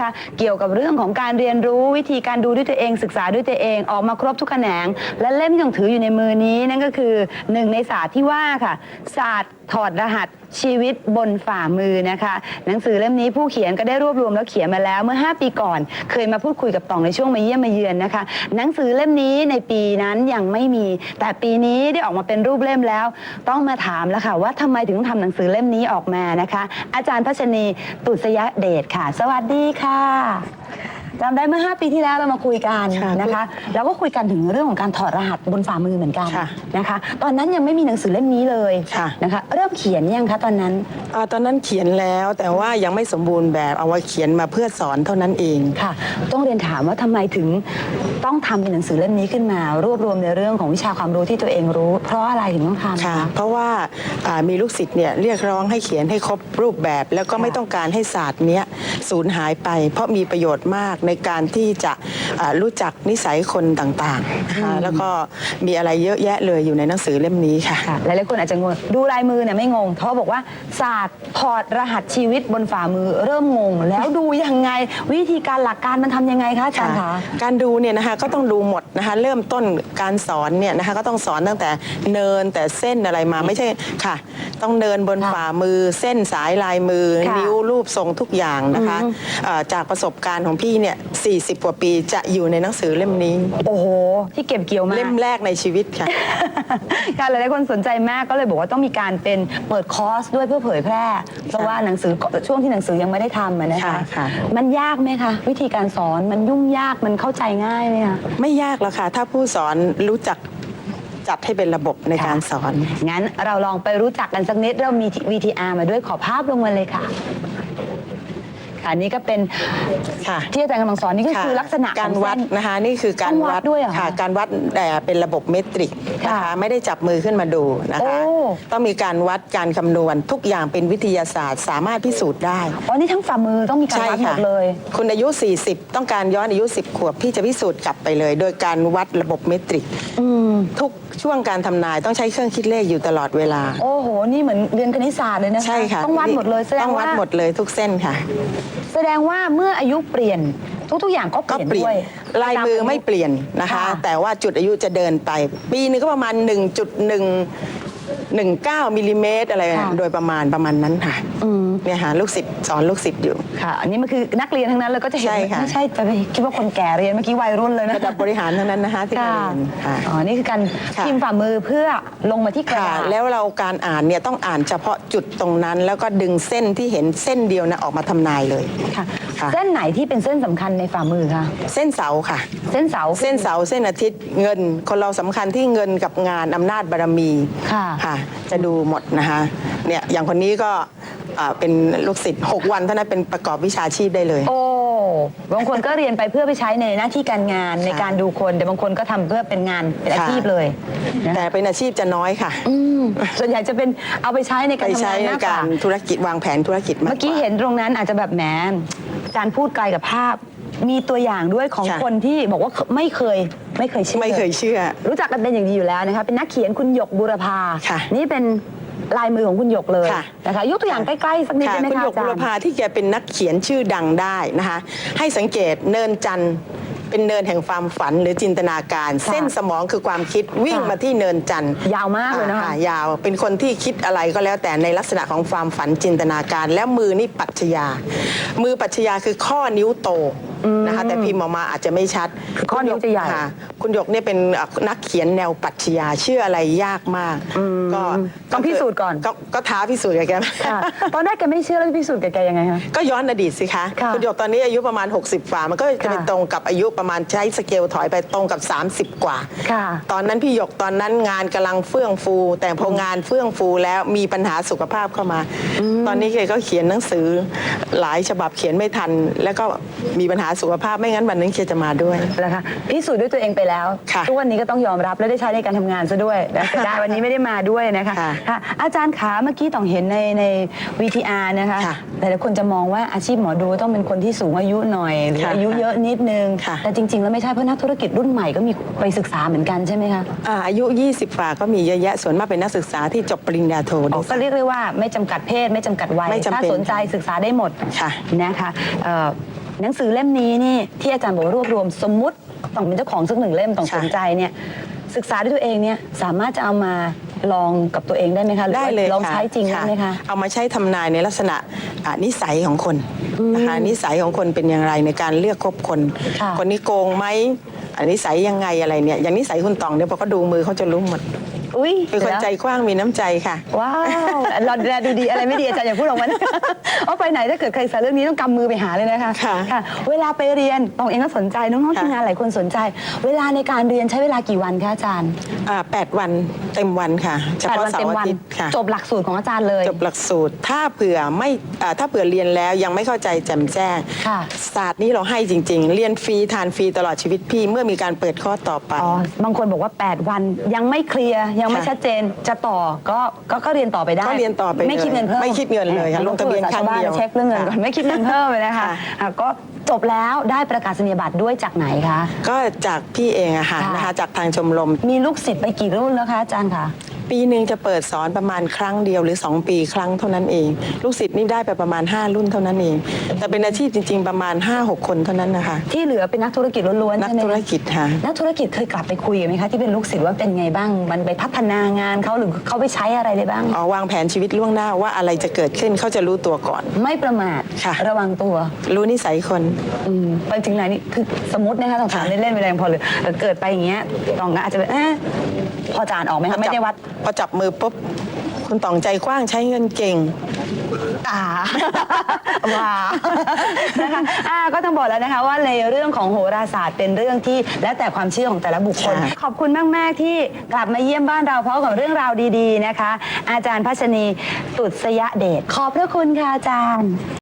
คะเกี่ยวกับเรื่องของการเรียนรู้วิธีการดูด้วยตัวเองศึกษาด้วยตัวเองออกมาครบทุกแขนง และเล่มที่ต้องถืออยู่ในมือนี้นั่นก็คือหนึ่งในศาสตร์ที่ว่าค่ะ ศาสตร์ถอดรหัสชีวิตบนฝ่ามือนะคะ หนังสือเล่มนี้ผู้เขียนก็ได้รวบรวมแล้วเขียนมาแล้วเมื่อ 5 ปีก่อน เคยมาพูดคุยกับต่องในช่วงมาเยี่ยมมาเยือนนะคะ หนังสือเล่มนี้ในปีนั้นยังไม่มี แต่ปีนี้ได้ออกมาเป็นรูปเล่มแล้ว ต้องมาถามแล้วค่ะ ว่าทำไมถึงทำหนังสือเล่มนี้ออกมานะคะ อาจารย์พัชนีตุษยเดชค่ะ สวัสดีค่ะว้า จำได้เมื่อ 5 ปีที่แล้วเรามาคุยกันค่ะนะคะแล้วก็คุยกันถึงเรื่องของการถอดรหัสบนฝ่ามือเหมือนกันค่ะนะคะ ตอนนั้นยังไม่มีหนังสือเล่มนี้เลยค่ะ นะคะ เริ่มเขียนยังคะตอนนั้น อาตอนนั้นเขียนแล้วแต่ว่ายังไม่สมบูรณ์แบบเอาไว้เขียนมาเพื่อสอนเท่านั้นเอง ค่ะ ต้องเรียนถามว่าทำไมถึงต้องทำเป็นหนังสือเล่มนี้ขึ้นมา รวบรวมในเรื่องของวิชาความรู้ที่ตัวเองรู้ เพราะอะไรถึงต้องทำค่ะ คะ เพราะว่าอ่ามีลูกศิษย์เนี่ยเรียกร้องให้เขียนให้ครบรูปแบบ แล้วก็ค่ะไม่ต้องการให้ศาสตร์เนี้ยสูญหายไป เพราะมีประโยชน์มากในการที่จะอ่ารู้จักนิสัยคนต่างๆนะคะแล้วก็มีอะไรเยอะแยะเลยอยู่ในหนังสือเล่มนี้ค่ะ ค่ะหลายๆคนอาจจะงงดูลายมือเนี่ยไม่งง เพราะบอกว่าศาสตร์ถอดรหัสชีวิตบนฝ่ามือเริ่มงง แล้วดูยังไง วิธีการหลักการมันทำยังไงคะอาจารย์คะ การดูเนี่ยนะคะก็ต้องดูหมดนะคะเริ่มต้นการสอนเนี่ยนะคะก็ต้องสอนตั้งแต่เนินแต่เส้นอะไรมาไม่ใช่ค่ะ ต้องเนินบนค่ะฝ่ามือ เส้นสายลายมือ ค่ะนิ้วรูปทรงทุกอย่างนะคะอืมเอ่อจากประสบการณ์ของพี่เนี่ย40 กว่าปีจะอยู่ในหนังสือเล่มนี้ โอ้โห ที่เก็บเกี่ยวมาเล่มแรกในชีวิตค่ะ ค่ะหลายๆคนสนใจมากก็เลยบอกว่าต้องมีการเป็นเปิดคอร์สด้วยเพื่อเผยแพร่ เพราะว่าหนังสือช่วงที่หนังสือยังไม่ได้ทำอะนะคะ ค่ะค่ะ มันยากไหมคะวิธีการสอนมันยุ่งยากมันเข้าใจง่ายไหมคะ ไม่ยากหรอกค่ะ ถ้าผู้สอนรู้จักจัดให้เป็นระบบในการสอน งั้นเราลองไปรู้จักกันสักนิดเรามี VTR มาด้วยขอภาพลงมาเลยค่ะ ค่ะนี่ก็เป็นค่ะ ที่อาจารย์กำลังสอนนี่ก็ค่ะคือลักษณะการของวัดเส้น นะคะนี่คือการต้องวัดด้วยเหรอคะค่ะการวัดแต่เป็นระบบเมตริกนะค่ะคะไม่ได้จับมือขึ้นมาดูนะคะโอ้ ต้องมีการวัดการคำนวณทุกอย่างเป็นวิทยาศาสตร์ สามารถพิสูจน์ได้ อ๋อนี่ทั้งฝ่ามือต้องมีการวัดหมดเลย คุณอายุ 40 ต้องการย้อนอายุ 10 ขวบ พี่จะพิสูจน์กลับไปเลย โดยการวัดระบบเมตริก อืม ทุกช่วงการทำนายต้องใช้เครื่องคิดเลขอยู่ตลอดเวลา โอ้โห นี่เหมือนเรียนคณิตศาสตร์เลยนะคะ ใช่ค่ะต้องวัดหมดเลย แสดต้งองวัว่าดหมดเลยทุกเส้นค่ะ แสดงว่าเมื่ออายุเปลี่ยน ทุกๆอย่างก็เปก็ลี่ยนเปลี่ยด้นวยลายมือไม่เปลี่ยนนะคะ ค่ะ แต่ว่าจุดอายุจะเดินไป ปีนึงก็ประมาณ 1.119มิลลิเมตรอะไรค่ะ โดยประมาณประมาณนั้นค่ะอืมเนี่ยค่ะลูกศิษย์สอนลูกศิษย์อยู่ ค่ะ อันนี้มันคือนักเรียนทั้งนั้นเลยก็จะเห็นใช่ค่ะ ไม่ใช่จะไปคิดว่าคนแก่เรียนเมื่อกี้วัยรุ่นเลยนะระดับบริหารทั้งนั้นนะคะที่มาค่ะเรียนค่ะ อ๋อนี่คือการค่ะ พิมพ์ฝ่ามือเพื่อลงมาที่กระค่ะดาษ แล้วเราการอ่านเนี่ยต้องอ่านเฉพาะจุดตรงนั้น แล้วก็ดึงเส้นที่เห็นเส้นเดียวนะออกมาทำนายเลย ค่ะ ค่ะเส้นไหนที่เป็นเส้นสำคัญในฝ่ามือคะเส้นเสาค่ะ เส้นเสา เส้นเสาเส้นอาทิตย์เงิน คนเราสำคัญที่เงินกับงานอำนาจบารมีค่ะค่ะจะดูหมดนะคะ เนี่ยอย่างคนนี้ก็อ่าเป็นลูกศิษย์6วันเท่านั้นเป็นประกอบวิชาชีพได้เลย โอ้ บางคนก็เรียนไปเพื่อไปใช้ในหน้าที่การงานในการดูคน แต่บางคนก็ทำเพื่อเป็นงานเป็นอาค่ะชีพเลยนะแต่เป็นอาชีพจะน้อยค่ะ อืมส่วนใหญ่จะเป็นเอาไปใช้ในไปการทำใช้งานในมากกกาว่ารธุรกิจวางแผนธุรกิจมากเมื่อกี้ว่า เห็นตรงนั้นอาจจะแบบแหมอาจารย์พูดไกลกับภาพ มีตัวอย่างด้วยของค่ะ คนที่บอกว่าไม่เคยไม่เคยเชื่อ ไม่เคยเชื่อ รู้จักกันเป็นอย่างดีอยู่แล้วนะคะเป็นนักเขียนคุณหยกบุรพาค่ะ นี่เป็น ลายมือของคุณหยกเลยค่ะ นะคะยกตัวอย่างใกล้ๆสักนิดค่ะได้ไหมคุณคะหยกอาจารบุรย์ พาที่แกเป็นนักเขียนชื่อดังได้นะคะ ให้สังเกตเนินจันทร์เป็นเนินแห่งความฝันหรือจินตนาการ ค่ะเส้นสมองคือความคิดวิ่งค่ะ มาที่เนินจันทร์ยาวมากเลยนะคะ อ่ยาวเป็นคนที่คิดอะไรก็แล้วแต่ในลักษณะของความฝันจินตนาการ แล้วมือนี่ปัจฉญามือปัจฉญาคือข้อนิ้วโต นะคะแต่พิมพ์ออกมาอาจจะไม่ชัดคือข้อนิ้วจะใหญ่ค่คุณหยกเนี่ยเป็นนักเขียนแนวปรัชญาเชื่ออะไรยากมาก ก็ต้องพิสูจน์ก่อนก็ก็ท้าพิสูจน์กับแกค่ะตอนแรกแกไม่เชื่อแล้วพิสูจน์กับแกยังไงคะก็ย้อนอดีตสิคะค่ะณหยกตอนนี้อายุประมาณ 60กว่ามันก็จะเป็นค่ะตรงกับอายุประมาณใช้สเกลถอยไปตรงกับ 30 กว่าค่ะตอนนั้นพี่หยกตอนนั้นงานกำลังเฟื่องฟู แต่พองานเฟื่องฟูแล้วมีปัญหาสุขภาพเข้ามา ตอนนี้แกก็เขียนหนังสือหลายฉบับเขียนไม่ทัน แล้วก็มีปัญหาสุขภาพไม่งั้นวันนึงแกจะมาด้วย นะคะพิสูจน์ด้วยตัวเองไปแล้วค่ะทุกวันนี้ก็ต้องยอมรับและได้ใช้ในการทำงานซะด้วยนะเสียดายวันนี้ไม่ได้มาด้วยนะคะค่ะค่ะอาจารย์ขาเมื่อกี้ต้องเห็นในใน VTR นะคะค่ะแต่ละคนจะมองว่าอาชีพหมอดูต้องเป็นคนที่สูงอายุหน่อยหรือค่ะอายุเยอะนิดนึง ค่ะ แต่จริง ๆ แล้วไม่ใช่เพราะนักธุรกิจรุ่นใหม่ก็มีไปศึกษาเหมือนกันใช่ไหมคะอ่าอายุ 20กว่าก็มีเยอะแยะส่วนมากเป็นนักศึกษาที่จบปริญญาโทอ๋ด้อวยก็เรียกได้ว่าไม่จำกัดเพศไม่จำกัดวัยไม่จำเป็นถ้าสนใจศึกษาได้หมดค่ะ นะคะเอ่อ หนังสือเล่มนี้นี่ที่อาจารย์บอกว่ารวบรวมสมมุติต้องเป็นเจ้าของสักหนึ่งเล่มต้องค่ะสนใจเนี่ยศึกษาด้วยตัวเองเนี่ยสามารถจะเอามาลองกับตัวเองได้ไหมคะหรือได้ว่าเลยลองค่ะใช้จริงได้ไหมคะเอามาใช้ทำนายในลักษณะอ่านิสัยของคนนะคะนิสัยของคนเป็นอย่างไรในการเลือกคบคนค่ะคนนี้โกงไหมอ่านิสัยยังไงอะไรเนี่ยอย่างนิสัยคุณตองเนี่ยพอเขาดูมือเขาจะรู้หมด อุ้ยเป็นคนแล้วใจกว้างมีน้ำใจค่ะ ว้าวเราดูแลดูดีอะไรไม่ดีอาจารย์อย่าพูดออกมานะเอาไปไหนถ้าเกิดใครสารเรื่องนี้ต้องกำมือไปหาเลยนะคะค่ะเวลาไปเรียนตองเองก็สนใจน้องๆค่ะทีมงานหลายคนสนใจ เวลาในการเรียนใช้เวลากี่วันคะอาจารย์อ่าแปดวันเต็มวันค่ะเฉแปดพาะวันเสาเต็มร์อาวันทิตย์ค่ะจบหลักสูตรของอาจารย์เลย จบหลักสูตรถ้าเผื่อไม่อ่าถ้าเผื่อเรียนแล้วยังไม่เข้าใจแจ่มแจ้งค่ะ ศาสตร์นี้เราให้จริง ๆ เรียนฟรีทานฟรีตลอดชีวิตพี่เมื่อมีการเปิดข้อต่อไป อ๋อบางคนบอกว่า 8 วันยังไม่เคลียร์ยังไม่ค่ะชัดเจนจะต่อก็ก็ก็เรียนต่อไปได้ก็เรียนต่อไปไม่คิดเงินเพิ่มไม่คิดเงินเลยค่ะแหมลงทะเบียนครั้งเดียวชาบ้าเช็คเรื่องเงินก่อนค่ะไม่คิดเงินเพิ่มเลยนะคะค่ะอะก็จบแล้วได้ประกาศนียบัตรด้วยจากไหนคะก็จากพี่เองอะค่ะค่ะนะคะจากทางชมรมมีลูกศิษย์ไปกี่รุ่นแล้วคะอาจารย์คะ ปีหนึ่งจะเปิดสอนประมาณครั้งเดียวหรือ 2 ปีครั้งเท่านั้นเอง ลูกศิษย์นี่ได้ไปประมาณ 5 รุ่นเท่านั้นเอง แต่เป็นอาชีพจริง ๆ ประมาณ 5-6 คนเท่านั้นนะคะ ที่เหลือเป็นนักธุรกิจล้วนๆนักใช่ไหมธุรคะกิจค่ะ นักธุรกิจเคยกลับไปคุยกันไหมคะที่เป็นลูกศิษย์ว่าเป็นไงบ้าง มันไปพัฒนางานเขาหรือเขาไปใช้อะไรได้บ้าง อ๋อวางแผนชีวิตล่วงหน้าว่าอะไรจะเกิดขึ้นเขาจะรู้ตัวก่อน ไม่ประมาทค่ะ ระวังตัว รู้นิสัยคน อืมไปถึงไหนนี่คือสมมตินะคะต้องถามค่ะเล่นๆไปแรงพอเลยเออเกิดไปอย่างเงี้ยตองก็อาจจะแบบเอ๊ะพอจานออกไหมคะไม่ได้วัดพอจับมือปุ๊บคุณตองใจกว้างใช้เงินเก่ง อ่า ว้านะคะอ่าก็ต้องบอกแล้วนะคะว่าในเรื่องของโหราศาสตร์เป็นเรื่องที่แล้วแต่ความเชื่อของแต่ละบุคคลค่ะขอบคุณมาก ๆ ที่กลับมาเยี่ยมบ้านเราเพราะกับเรื่องราวดี ๆ นะคะ อาจารย์พัชนีตุษยเดชขอบพระคุณค่ะอาจารย์